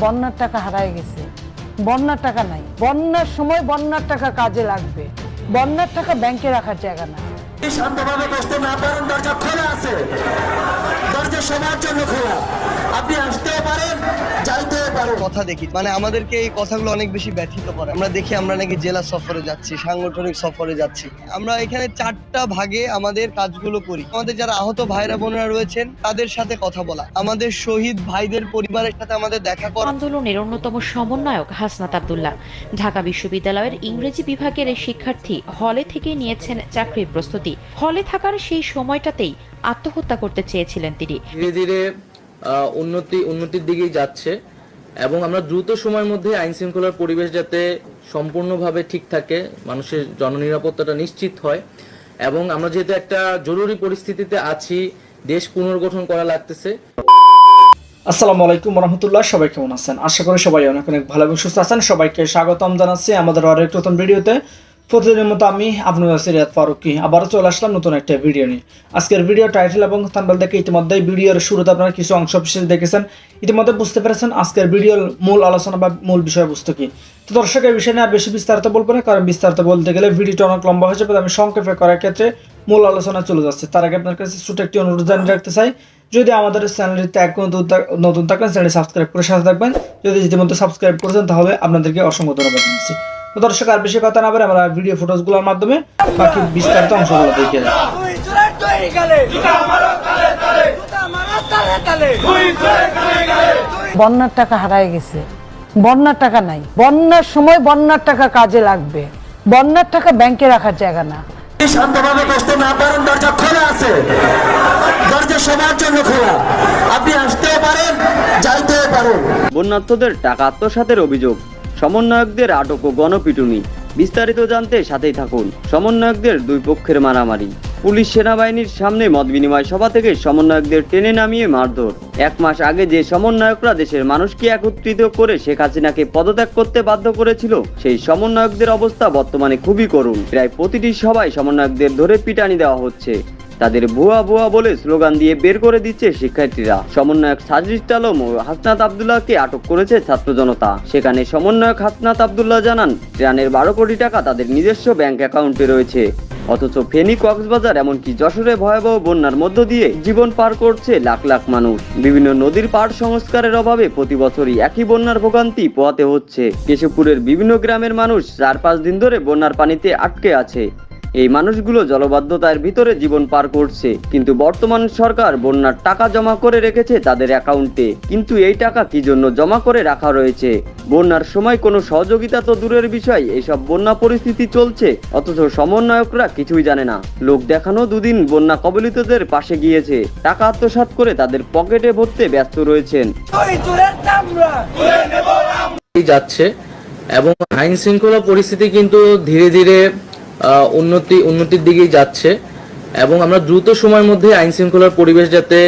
বন্যার টাকা হারায় গেছে। বন্যার টাকা নাই। বন্যার সময় বন্যার টাকা কাজে লাগবে। বন্যার টাকা ব্যাংকে রাখার জায়গা না শান্তভাবে বসতে না পারেন দরজা খোলা আছে। দরজা সবার জন্য খোলা। আপনি আসতেও পারেন যাইতেও পারেন। কথা দেখি মানে আমাদেরকে এই কথাগুলো অনেক বেশি ব্যথিত করে। আমরা দেখি আমরা নাকি জেলা সফরে যাচ্ছি সাংগঠনিক সফরে যাচ্ছি। আমরা এখানে চারটা ভাগে আমাদের কাজগুলো করি। আমাদের যারা আহত ভাইরা বোনেরা রয়েছেন তাদের সাথে কথা বলা। আমাদের শহীদ ভাইদের পরিবারের সাথে আমাদের দেখা করা। আন্দোলনের অন্যতম সমন্বয়ক হাসনাত আবদুল্লাহ। ঢাকা বিশ্ববিদ্যালয়ের ইংরেজি বিভাগের এই শিক্ষার্থী হলে থেকে নিয়েছেন চাকরির প্রস্তুতি। হলে থাকার সেই সময়টাতেই আত্মহত্যা করতে চেয়েছিলেন তিনি। ধীরে ধীরে উন্নতি উন্নতির দিকেই যাচ্ছে এবং আমরা দ্রুত সময়ের মধ্যে আইন শৃঙ্খলার পরিবেশ যাতে সম্পূর্ণভাবে ঠিক থাকে মানুষের জননিরাপত্তাটা নিশ্চিত হয় এবং আমরা যেহেতু একটা জরুরি পরিস্থিতিতে আছি দেশ পুনর্গঠন করা লাগতেছে। আসসালামু আলাইকুম রহমতুল্লাহ সবাই কেমন আছেন? আশা করি সবাই অনেক অনেক ভালো এবং সুস্থ আছেন। সবাইকে স্বাগতম জানাচ্ছি আমাদের আরেক নতুন ভিডিওতে। প্রতিদিনের মতো আমি আপনার সিরিয়াত ফারুকি আবারও চলে আসলাম নতুন একটা ভিডিও নিয়ে। আজকের ভিডিও টাইটেল এবং থাম্বেল দেখে ইতিমধ্যেই ভিডিওর শুরুতে আপনারা কিছু অংশ বিশেষ দেখেছেন। ইতিমধ্যে বুঝতে পেরেছেন আজকের ভিডিওর মূল আলোচনা বা মূল বিষয়বস্তু কি। তো দর্শক, এই বিষয় নিয়ে আর বেশি বিস্তারিত বলব না, কারণ বিস্তারিত বলতে গেলে ভিডিওটা অনেক লম্বা হয়ে যাবে আমি সংক্ষেপে করার ক্ষেত্রে মূল আলোচনা চলে যাচ্ছে। তার আগে আপনার কাছে ছোট একটি অনুরোধ জানিয়ে রাখতে চাই, যদি আমাদের চ্যানেলটিতে এক নতুন থাক- নতুন থাকেন চ্যানেলটি সাবস্ক্রাইব করে সাথে থাকবেন। যদি ইতিমধ্যে সাবস্ক্রাইব করেছেন, তাহলে আপনাদেরকে অসংখ্য ধন্যবাদ জানাচ্ছি। তো দর্শক আর বেশি কথা না বলে আমরা ভিডিও ফটোসগুলোর মাধ্যমে বাকি বিস্তারিত অংশগুলো দেখে বন্যার টাকা হারায় গেছে। বন্যার টাকা নাই। বন্যার সময় বন্যার টাকা কাজে লাগবে। বন্যার টাকা ব্যাংকে রাখার জায়গা না। শান্তভাবে বসতে না পারেন দরজা খোলা আছে। দরজা সবার জন্য খোলা। আপনি আসতেও পারেন যাইতেও পারেন। বন্যার্থদের টাকা আত্মসাতের অভিযোগ। সমন্বয়কদের আটক ও গণপিটুনি। বিস্তারিত জানতে সাথেই থাকুন। সমন্বয়কদের দুই পক্ষের মারামারি। পুলিশ সেনাবাহিনীর সামনে মত বিনিময় সভা থেকে সমন্বয়কদের টেনে নামিয়ে মারধর। এক মাস আগে যে সমন্বয়করা দেশের মানুষকে একত্রিত করে শেখ হাসিনাকে পদত্যাগ করতে বাধ্য করেছিল, সেই সমন্বয়কদের অবস্থা বর্তমানে খুবই করুণ। প্রায় প্রতিটি সভায় সমন্বয়কদের ধরে পিটানি দেওয়া হচ্ছে। তাদের ভুয়া ভুয়া বলে স্লোগান দিয়ে বের করে দিচ্ছে শিক্ষার্থীরা। সমন্বয়ক সাজিদ আলম ও হাসনাত আবদুল্লাহকে আটক করেছে ছাত্র জনতা। সেখানে সমন্বয়ক হাসনাত আবদুল্লাহ জানান, ত্রাণের বারো কোটি টাকা তাদের নিজস্ব ব্যাংক অ্যাকাউন্টে রয়েছে। অথচ ফেনী, কক্সবাজার এমনকি যশোরে ভয়াবহ বন্যার মধ্য দিয়ে জীবন পার করছে লাখ লাখ মানুষ। বিভিন্ন নদীর পাড় সংস্কারের অভাবে প্রতি বছরই একই বন্যার ভোগান্তি পোয়াতে হচ্ছে। কেশবপুরের বিভিন্ন গ্রামের মানুষ চার পাঁচ দিন ধরে বন্যার পানিতে আটকে আছে। এই মানুষগুলো জলবদ্ধতার ভিতরে জীবন পার করছে, কিন্তু বর্তমান সরকার বন্যার টাকা জমা করে রেখেছে তাদের অ্যাকাউন্টে। কিন্তু এই টাকা কি জন্য জমা করে রাখা রয়েছে? বন্যার সময় কোনো সহযোগিতা তো দূরের বিষয় এইসব বন্যা পরিস্থিতি চলছে, অথচ সমন্বয়করা কিছুই জানে না। লোক দেখানো দুদিন বন্যা কবলিতদের পাশে গিয়েছে, টাকা আত্মসাৎ করে তাদের পকেটে ভরতে ব্যস্ত রয়েছেন। যাচ্ছে, এবং আইন শৃঙ্খলা পরিস্থিতি কিন্তু ধীরে ধীরে উন্নতি, উন্নতির দিকেই যাচ্ছে এবং আমরা দ্রুত সময়ের মধ্যে আইন শৃঙ্খলার পরিবেশ যাতে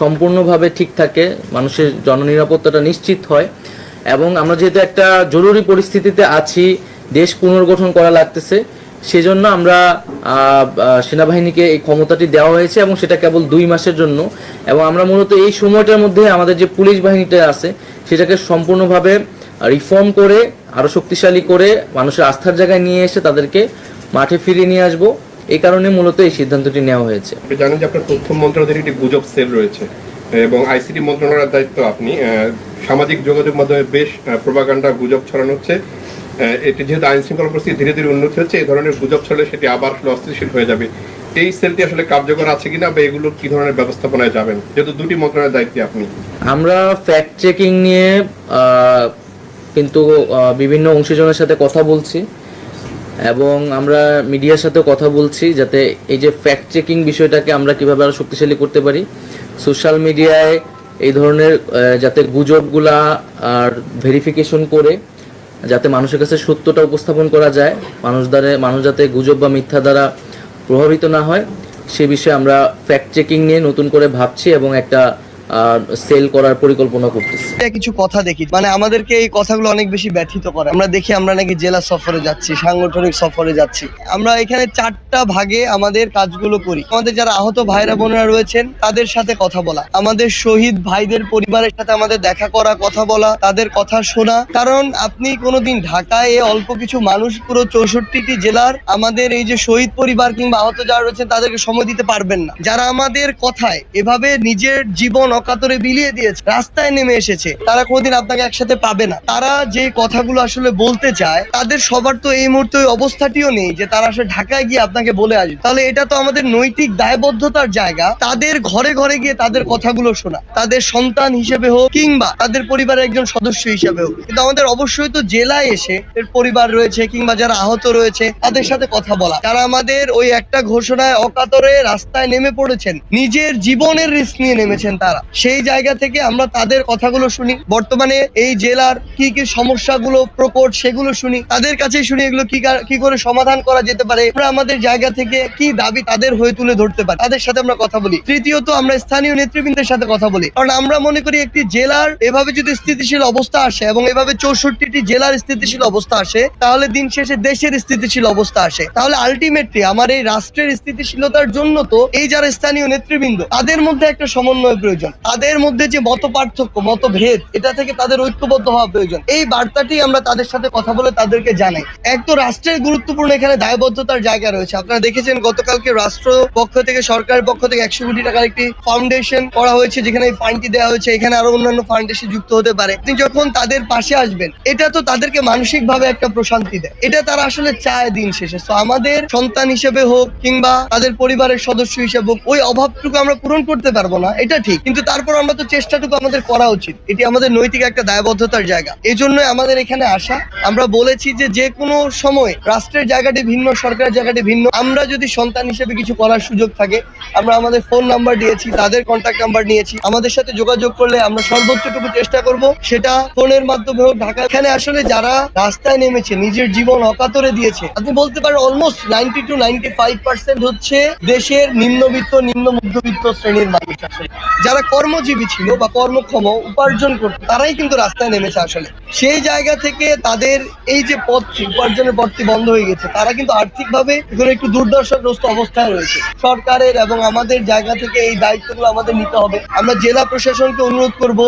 সম্পূর্ণভাবে ঠিক থাকে, মানুষের জননিরাপত্তাটা নিশ্চিত হয় এবং আমরা যেহেতু একটা জরুরি পরিস্থিতিতে আছি, দেশ পুনর্গঠন করা লাগতেছে, সেজন্য আমরা সেনাবাহিনীকে এই ক্ষমতাটি দেওয়া হয়েছে এবং সেটা কেবল দুই মাসের জন্য এবং আমরা মূলত এই সময়টার মধ্যে আমাদের যে পুলিশ বাহিনীটা আছে, সেটাকে সম্পূর্ণভাবে রিফর্ম করে, আরও শক্তিশালী করে, মানুষের আস্থার জায়গায় নিয়ে এসে তাদেরকে মাঠে ফিরিয়ে নিয়ে আসব। এই কারণে মূলত এই সিদ্ধান্তটি নেওয়া হয়েছে। আপনি জানেন যে আপনার তথ্য মন্ত্রণালয়ের একটি গুজব সেল রয়েছে এবং আইসিটি মন্ত্রণালয়ের দায়িত্ব আপনি সামাজিক যোগাযোগ মাধ্যমে বেশ প্রোপাগান্ডা গুজব ছড়ানো হচ্ছে। এটি যেহেতু আইন শৃঙ্খলা পরিস্থিতি ধীরে ধীরে উন্নতি হচ্ছে এই ধরনের গুজব ছড়ালে সেটি আবার আসলে অস্থিতিশীল হয়ে যাবে। এই সেলটি আসলে কার্যকর আছে কিনা বা এগুলো কি ধরনের ব্যবস্থাপনায় যাবেন? যেহেতু দুটি মন্ত্রণালয়ের দায়িত্বে আপনি। আমরা ফ্যাক্ট চেকিং নিয়ে কিন্তু বিভিন্ন অংশীজনের সাথে কথা বলছি। এবং আমরা মিডিয়ার সাথে কথা বলছি যাতে এই যে ফ্যাক্ট চেকিং বিষয়টাকে আমরা কীভাবে আরও শক্তিশালী করতে পারি। সোশ্যাল মিডিয়ায় এই ধরনের যাতে গুজবগুলা আর ভেরিফিকেশন করে, যাতে মানুষের কাছে সত্যটা উপস্থাপন করা যায়, মানুষ দ্বারা, মানুষ যাতে গুজব বা মিথ্যা দ্বারা প্রভাবিত না হয়, সে বিষয়ে আমরা ফ্যাক্ট চেকিং নিয়ে নতুন করে ভাবছি এবং একটা সেল করার পরিকল্পনা করতেছি। কিছু কথা দেখি মানে আমাদেরকে এই কথাগুলো অনেক বেশি ব্যথিত করে। আমরা দেখি আমরা নাকি জেলা সফরে যাচ্ছি, সাংগঠনিক সফরে যাচ্ছি। আমরা এখানে চারটা ভাগে আমাদের কাজগুলো করি। আমাদের যারা আহত ভাইরা বোনেরা রয়েছেন, তাদের সাথে কথা বলা। আমাদের শহীদ ভাইদের পরিবারের সাথে আমাদের দেখা করা, কথা বলা, তাদের কথা শোনা। কারণ আপনি কোনোদিন ঢাকায় অল্প কিছু মানুষ পুরো চৌষট্টিটি জেলার আমাদের এই যে শহীদ পরিবার কিংবা আহত যারা রয়েছেন, তাদেরকে সময় দিতে পারবেন না। যারা আমাদের কথায় এভাবে নিজের জীবন অকাতরে বিলিয়ে দিয়েছে, রাস্তায় নেমে এসেছে। তারা কোনোদিন আপনাকে একসাথে পাবে না। তারা যে কথাগুলো আসলে বলতে চায়, তাদের সবার তো এই মুহূর্তে ওই অবস্থাটিও নেই যে তারা আসলে ঢাকায় গিয়ে আপনাকে বলে আসবে। তাহলে এটা তো আমাদের নৈতিক দায়বদ্ধতার জায়গা। তাদের ঘরে ঘরে গিয়ে তাদের কথাগুলো শোনা। তাদের সন্তান হিসেবে হোক কিংবা তাদের পরিবারের একজন সদস্য হিসেবে হোক। কিন্তু আমাদের অবশ্যই তো জেলায় এসে এর পরিবার রয়েছে কিংবা যারা আহত রয়েছে, তাদের সাথে কথা বলা। তারা আমাদের ওই একটা ঘোষণায় অকাতরে রাস্তায় নেমে পড়েছেন। নিজের জীবনের রিস্ক নিয়ে নেমেছেন তারা। সেই জায়গা থেকে আমরা তাদের কথাগুলো শুনি। বর্তমানে এই জেলার কি কি সমস্যাগুলো প্রকট সেগুলো শুনি। তাদের কাছে শুনি এগুলো কি কা- করে সমাধান করা যেতে পারে। আমরা আমাদের জায়গা থেকে কি দাবি তাদের হয়ে তুলে ধরতে পারি, তাদের সাথে আমরা কথা বলি। তৃতীয়ত আমরা স্থানীয় নেতৃবৃন্দের সাথে কথা বলি। কারণ আমরা মনে করি একটি জেলার এভাবে যদি স্থিতিশীল অবস্থা আসে এবং এভাবে চৌষট্টিটি জেলার স্থিতিশীল অবস্থা আসে, তাহলে দিন শেষে দেশের স্থিতিশীল অবস্থা আসে। তাহলে আলটিমেটলি আমার এই রাষ্ট্রের স্থিতিশীলতার জন্য তো এই যারা স্থানীয় নেতৃবৃন্দ, তাদের মধ্যে একটা সমন্বয় প্রয়োজন। তাদের মধ্যে যে মত পার্থক্য মতভেদ, এটা থেকে তাদের ঐক্যবদ্ধ হওয়া প্রয়োজন। এই বার্তাটি আমরা তাদের সাথে কথা বলে তাদেরকে জানাই। এক তো রাষ্ট্রের গুরুত্বপূর্ণ এখানে দায়বদ্ধতার জায়গা রয়েছে। আপনারা দেখেছেন গতকালকে রাষ্ট্র পক্ষ থেকে, সরকারের পক্ষ থেকে একশো কোটি টাকার একটি ফাউন্ডেশন করা হয়েছে, যেখানে এই ফান্ডটি দেওয়া হয়েছে। এখানে আরও অন্যান্য ফাউন্ডেশন যুক্ত হতে পারে। আপনি যখন তাদের পাশে আসবেন, এটা তো তাদেরকে মানসিক ভাবে একটা প্রশান্তি দেয়। এটা তারা আসলে চায় দিন শেষে। তো আমাদের সন্তান হিসেবে হোক কিংবা তাদের পরিবারের সদস্য হিসেবে হোক, ওই অভাবটুকু আমরা পূরণ করতে পারব না। এটা ঠিক। কিন্তু তারপর আমরা তো চেষ্টাটুকু আমাদের করা উচিত। এটি আমাদের নৈতিক একটা দায়বদ্ধতার জায়গা। এই জন্য আমাদের এখানে আসা। আমরা বলেছি যে যে কোনো সময় রাষ্ট্রের জায়গাটি ভিন্ন, সরকারের জায়গাটি ভিন্ন। আমরা যদি সন্তান হিসেবে কিছু করার সুযোগ থাকে, আমরা আমাদের ফোন নাম্বার দিয়েছি, তাদের কন্ট্যাক্ট নাম্বার নিয়েছি। আমাদের সাথে যোগাযোগ করলে আমরা সর্বোচ্চটুকু চেষ্টা করব। সেটা ফোনের মাধ্যমে হোক ঢাকা এখানে আসলে যারা রাস্তায় নেমেছে, নিজের জীবন অকাতরে দিয়েছে, আপনি বলতে পারেন almost ninety two ninety five percent হচ্ছে দেশের নিম্নবিত্ত নিম্ন মধ্যবিত্ত শ্রেণির মানুষ আসলে যারা কর্মজীবী ছিল বা কর্মক্ষম, উপার্জন করত, তারাই কিন্তু রাস্তায় নেমেছে আসলে। সেই জায়গা থেকে তাদের এই যে পথটি, উপার্জনের পথটি বন্ধ হয়ে গেছে, তারা কিন্তু আর্থিকভাবে এখন একটু দুর্দশাগ্রস্ত অবস্থায় রয়েছে। সরকারের এবং আমাদের জায়গা থেকে এই দায়িত্বগুলো আমাদের নিতে হবে। আমরা জেলা প্রশাসনকে অনুরোধ করব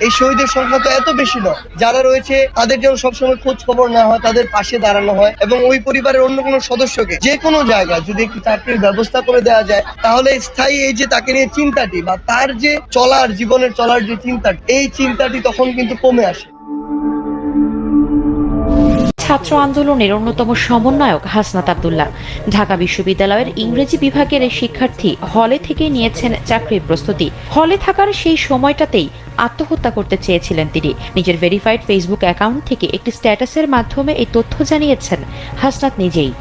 এই শহীদের সংখ্যা তো এত বেশি নয় যারা রয়েছে, তাদের যেন সবসময় খোঁজ খবর না হয়, তাদের পাশে দাঁড়ানো হয় এবং ওই পরিবারের অন্য কোনো সদস্যকে যে কোনো জায়গায় যদি একটু চাকরির ব্যবস্থা করে দেওয়া যায়, তাহলে স্থায়ী এই যে তাকে নিয়ে চিন্তাটি বা তার যে চলার, জীবনের চলার যে চিন্তাটি, এই চিন্তাটি তখন কিন্তু কমে আসে। ছাত্র আন্দোলনের অন্যতম সমন্বয়ক হাসনাত আবদুল্লাহ। ঢাকা বিশ্ববিদ্যালয়ের ইংরেজি বিভাগের শিক্ষার্থী হলে থেকে নিয়েছেন চাকরির প্রস্তুতি। হলে থাকার সেই সময়টাতেই আত্মহত্যা করতে চেয়েছিলেন তিনি। নিজের ভেরিফাইড ফেসবুক অ্যাকাউন্ট থেকে একটি স্ট্যাটাসের মাধ্যমে এই তথ্য জানিয়েছেন হাসনাত নিজেই।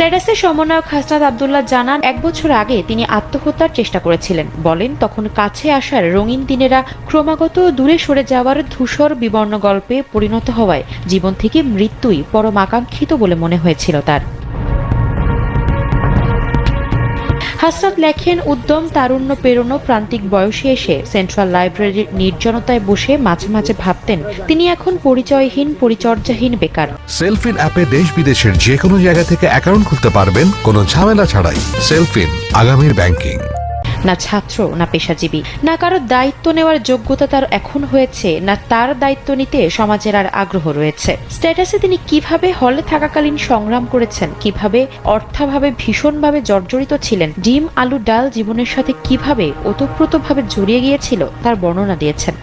স্ট্যাটাসে সমন্বয়ক হাসনাত আবদুল্লাহ জানান, এক বছর আগে তিনি আত্মহত্যার চেষ্টা করেছিলেন। বলেন, তখন কাছে আসার রঙিন দিনেরা ক্রমাগত দূরে সরে যাওয়ার ধূসর বিবর্ণ গল্পে পরিণত হওয়ায় জীবন থেকে মৃত্যুই পরম আকাঙ্ক্ষিত বলে মনে হয়েছিল তার। হাসনাত লেখেন, উদ্যম, তারুণ্য পেরোনো প্রান্তিক বয়সে এসে সেন্ট্রাল লাইব্রেরির নির্জনতায় বসে মাঝে মাঝে ভাবতেন, তিনি এখন পরিচয়হীন, পরিচর্যাহীন বেকার। সেলফিন অ্যাপে দেশ বিদেশের যে কোনো জায়গা থেকে অ্যাকাউন্ট খুলতে পারবেন, কোনো ঝামেলা ছাড়াই। সেলফিন আগামীর ব্যাংকিং। না ছাত্র, না পেশাজীবী। না কারও দায়িত্ব নেওয়ার যোগ্যতা তার এখন হয়েছে, না তার দায়িত্ব নিতে সমাজের আর আগ্রহ রয়েছে। স্ট্যাটাসে তিনি কীভাবে হলে থাকাকালীন সংগ্রাম করেছেন, কীভাবে অর্থাভাবে ভীষণভাবে জর্জরিত ছিলেন, ডিম আলু ডাল জীবনের সাথে কীভাবে ওতপ্রোতভাবে জড়িয়ে গিয়েছিল, তার বর্ণনা দিয়েছেন।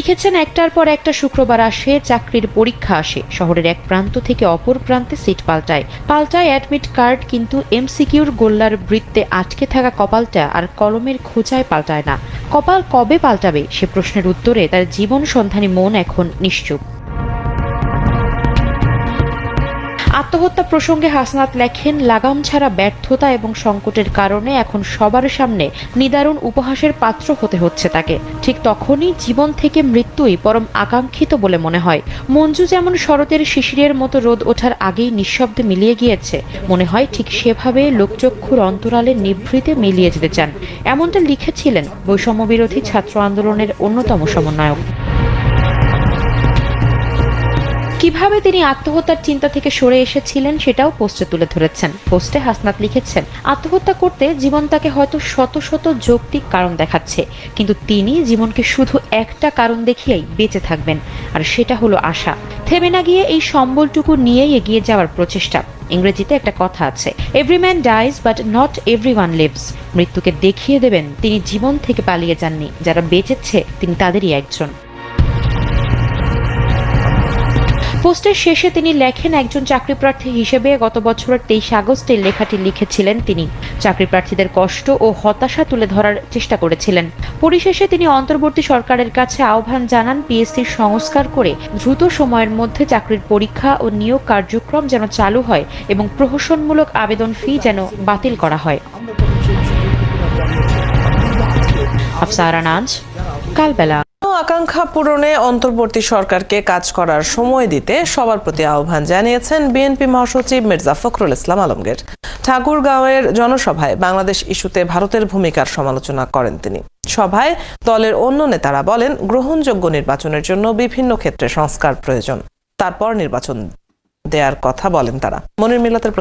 লিখেছেন, একটার পর একটা শুক্রবার আসে, চাকরির পরীক্ষা আসে। শহরের এক প্রান্ত থেকে অপর প্রান্তে সিট পাল্টায়। পাল্টায় অ্যাডমিট কার্ড, কিন্তু এমসিকিউর গোল্লার বৃত্তে আটকে থাকা কপালটা আর কলমের খোঁচায় পাল্টায় না। কপাল কবে পাল্টাবে, সে প্রশ্নের উত্তরে তার জীবন সন্ধানী মন এখন নিশ্চুপ। আত্মহত্যা প্রসঙ্গে হাসনাত লেখেন, লাগাম ছাড়া ব্যর্থতা এবং সংকটের কারণে এখন সবার সামনে নিদারুণ উপহাসের পাত্র হতে হচ্ছে তাকে। ঠিক তখনই জীবন থেকে মৃত্যুই পরম আকাঙ্ক্ষিত বলে মনে হয়। মঞ্জু যেমন শরতের শিশিরের মতো রোদ ওঠার আগেই নিঃশব্দে মিলিয়ে গিয়েছে, মনে হয় ঠিক সেভাবে লোকচক্ষুর অন্তরালে নিভৃতে মিলিয়ে যেতে চান। এমনটা লিখেছিলেন বৈষম্য বিরোধী ছাত্র আন্দোলনের অন্যতম সমন্বয়ক। কীভাবে তিনি আত্মহত্যার চিন্তা থেকে সরে এসেছিলেন সেটাও পোস্টে তুলে ধরেছেন। পোস্টে হাসনাত লিখেছেন, আত্মহত্যা করতে জীবন তাকে হয়তো শত শত যৌক্তিক কারণ দেখাচ্ছে, কিন্তু তিনি জীবনকে শুধু একটা কারণ দেখিয়েই বেঁচে থাকবেন, আর সেটা হলো আশা। থেমে না গিয়ে এই সম্বলটুকু নিয়েই এগিয়ে যাওয়ার প্রচেষ্টা। ইংরেজিতে একটা কথা আছে every man dies but not every one lives মৃত্যুকে দেখিয়ে দেবেন তিনি জীবন থেকে পালিয়ে যাননি, যারা বেঁচেছে তিনি তাদেরই একজন। পোস্টের শেষে তিনি লেখেন, একজন চাকরিপ্রার্থী হিসেবে গত বছরের তেইশ আগস্টে লেখাটি লিখেছিলেন তিনি। চাকরি প্রার্থীদের কষ্ট ও হতাশা তুলে ধরার চেষ্টা করেছিলেন। পরিশেষে তিনি অন্তর্বর্তী সরকারের কাছে আহ্বান জানান, পিএসসির সংস্কার করে দ্রুত সময়ের মধ্যে চাকরির পরীক্ষা ও নিয়োগ কার্যক্রম যেন চালু হয় এবং প্রহসনমূলক আবেদন ফি যেন বাতিল করা হয়। আফসারা নাজ কালবেলা। আকাঙ্ক্ষা পূরণে অন্তর্বর্তী সরকারকে কাজ করার সময় দিতে সবার প্রতি আহ্বান জানিয়েছেন বিএনপি মহাসচিব মির্জা ফখরুল ইসলাম আলমগীর। ঠাকুরগাঁওয়ের জনসভায় বাংলাদেশ ইস্যুতে ভারতের ভূমিকার সমালোচনা করেন তিনি। সভায় দলের অন্য নেতারা বলেন, গ্রহণযোগ্য নির্বাচনের জন্য বিভিন্ন ক্ষেত্রে সংস্কার প্রয়োজন। তারপর নির্বাচন দেওয়ার কথা বলেন তারা। মনির মিলাতের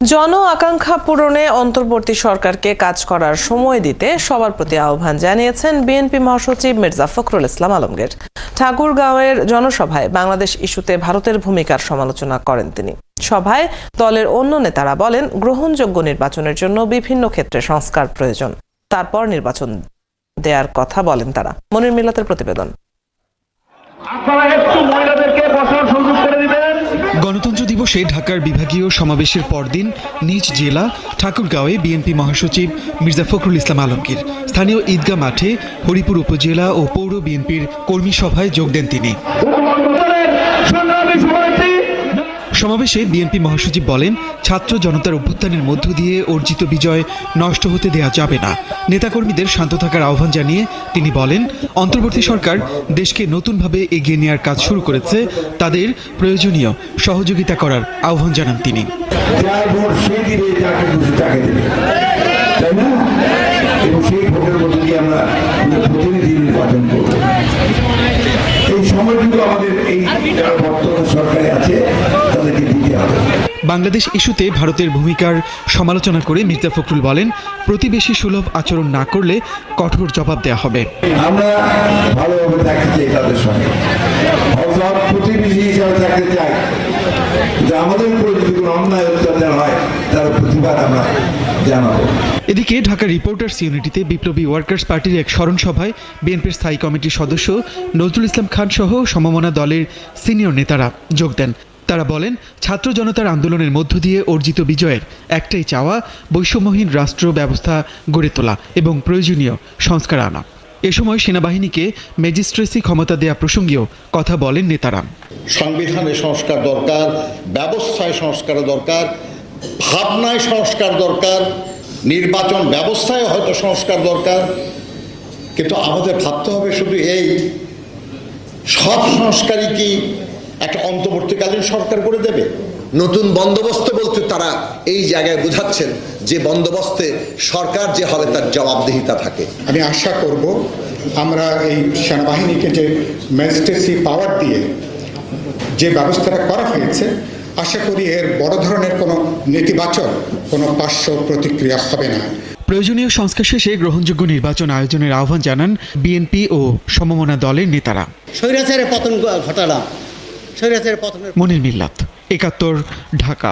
জন আকাঙ্ক্ষা পূরণে অন্তর্বর্তী সরকারকে কাজ করার সময় দিতে সবার প্রতি আহ্বান জানিয়েছেন বিএনপি মহাসচিব মির্জা ফখরুল ইসলাম আলমগীর। ঠাকুরগাঁওয়ের জনসভায় বাংলাদেশ ইস্যুতে ভারতের ভূমিকার সমালোচনা করেন তিনি। সভায় দলের অন্য নেতারা বলেন, গ্রহণযোগ্য নির্বাচনের জন্য বিভিন্ন ক্ষেত্রে সংস্কার প্রয়োজন। তারপর নির্বাচন দেওয়ার কথা বলেন তারা। মনির মিলাতের প্রতিবেদন। গণতন্ত্র দিবসে ঢাকার বিভাগীয় সমাবেশের পরদিন নিজ জেলা ঠাকুরগাঁওয়ে বিএনপি মহাসচিব মির্জা ফখরুল ইসলাম আলমগীর স্থানীয় ঈদগাহ মাঠে হরিপুর উপজেলা ও পৌর বিএনপির কর্মী সভায় যোগ দেন তিনি। সমাবেশে বিএনপি মহাসচিব বলেন, ছাত্র জনতার অভ্যুত্থানের মধ্য দিয়ে অর্জিত বিজয় নষ্ট হতে দেয়া যাবে না। নেতাকর্মীদের শান্ত থাকার আহ্বান জানিয়ে তিনি বলেন, অন্তর্বর্তী সরকার দেশকে নতুনভাবে এগিয়ে নেওয়ার কাজ শুরু করেছে, তাদের প্রয়োজনীয় সহযোগিতা করার আহ্বান জানান তিনি। আমরা প্রতিনিধি নির্বাচন করব। এই আমাদের এই যারা বর্তমান সরকারে আছে তাদেরকে দিতে হবে। বাংলাদেশ ইস্যুতে ভারতের ভূমিকার সমালোচনা করে মির্জা ফখরুল বলেন প্রতিবেশী সুলভ আচরণ না করলে কঠোর জবাব দেওয়া হবে। আমরা ভালোভাবে থাকতে চাই তাদের সঙ্গে। অর্থাৎ প্রতিবেশী হিসাবে থাকতে চাই। যে আমাদের উপরে যদি কোনো অন্যায় অত্যাচার হয় তার প্রতিবাদ আমরা জানাব। এদিকে ঢাকা রিপোর্টার্স ইউনিটিতে বিপ্লবী ওয়ার্কার্স পার্টির এক স্মরণ সভায় বিএনপির স্থায়ী কমিটির সদস্য নজরুল ইসলাম খান সহ সমমনা দলের সিনিয়র নেতারা যোগ দেন। তারা বলেন ছাত্র জনতার আন্দোলনের মধ্য দিয়ে অর্জিত বিজয়ের একটাই চাওয়া বৈষম্যহীন রাষ্ট্র ব্যবস্থা গড়ে তোলা এবং প্রয়োজনীয় সংস্কার আনা। এ সময় সেনাবাহিনীকে ম্যাজিস্ট্রেসি ক্ষমতা দেয়া প্রসঙ্গেও কথা বলেন নেতারা। সংবিধানে সংস্কার দরকার ব্যবস্থায় সংস্কার দরকার ভাবনায় সংস্কার দরকার নির্বাচন ব্যবস্থায় হয়তো সংস্কার দরকার কিন্তু আমাদের ভাবতে হবে শুধু এই সব সংস্কারই কি একটা অন্তর্বর্তীকালীন সরকার করে দেবে? নতুন বন্দোবস্ত বলতে তারা এই জায়গায় বুঝাচ্ছেন যে বন্দোবস্তে সরকার যে হবে তার জবাবদিহিতা থাকে। আমি আশা করব আমরা এই সেনাবাহিনীকে যে ম্যাজিস্ট্রেসি পাওয়ার দিয়ে যে ব্যবস্থাটা করা হয়েছে আশা করি এর বড় ধরনের কোনো নেতিবাচক কোনো পার্শ্ব প্রতিক্রিয়া হবে না। প্রয়োজনীয় সংস্কার শেষে গ্রহণযোগ্য নির্বাচন আয়োজনের আহ্বান জানান বিএনপি ও সমমনা দলের নেতারা। স্বৈরাচারের পতন ঘটালাম। স্বৈরাচারের পতন মনির মিল্লাত একাত্তর ঢাকা।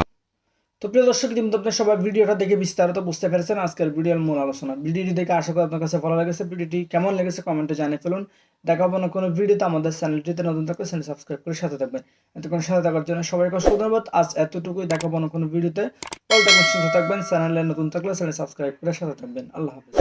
তো প্রিয় দর্শক কিন্তু আপনার সবাই ভিডিওটা দেখে বিস্তারিত বুঝতে পেরেছেন আজকের ভিডিওর মূল আলোচনা। ভিডিওটি দেখে আশা করি আপনার কাছে ভালো লেগেছে। ভিডিওটি কেমন লেগেছে কমেন্টে জানিয়ে ফেলুন। দেখাবো না কোনো ভিডিওতে। আমাদের চ্যানেলটিতে নতুন থাকলে চ্যানেল সাবস্ক্রাইব করে সাথে থাকবেন। এতক্ষণ সাথে থাকার জন্য সবাইকে ধন্যবাদ। আজ এতটুকুই। দেখাবো না কোনো ভিডিওতে। ভালো থাকবেন সুস্থ থাকবেন। চ্যানেলে নতুন থাকলে চ্যানেল সাবস্ক্রাইব করে সাথে থাকবেন। আল্লাহ হাফিজ।